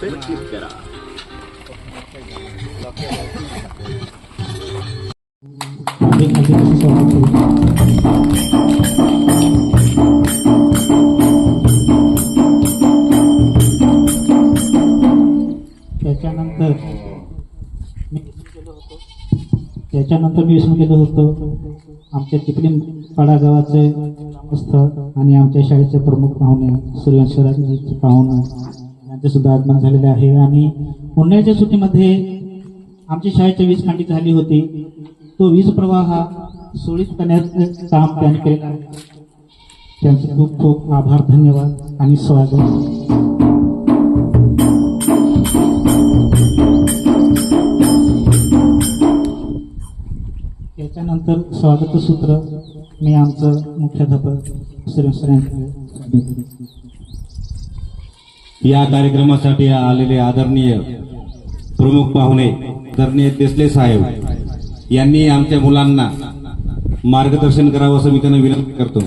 Bell click करा अधिक अधिक त्याच्यानंतर मी विसरून गेलो होतो. आमच्या तिकडे पाडा गावाचे ग्रामस्थ आणि आमच्या शाळेचे प्रमुख पाहुणे सूर्यवंशराज पाहुणे यांचे सुद्धा आगमन झालेले आहे. आणि उन्हाळ्याच्या सुट्टीमध्ये आमच्या शाळेच्या वीज खंडित झाली होती. तो वीज प्रवाह हा सुरळीत करण्याचं काम त्यांनी केलेलं आहे. त्यांचे खूप खूप आभार धन्यवाद आणि स्वागत. त्याच्यानंतर स्वागत सूत्र मी आमचं मुख्याध्यापक श्री या कार्यक्रमासाठी आलेले आदरणीय प्रमुख पाहुणे आदरणीय देसले साहेब यांनी आमच्या मुलांना मार्गदर्शन करावं असं मी त्यांना विनंती करतो.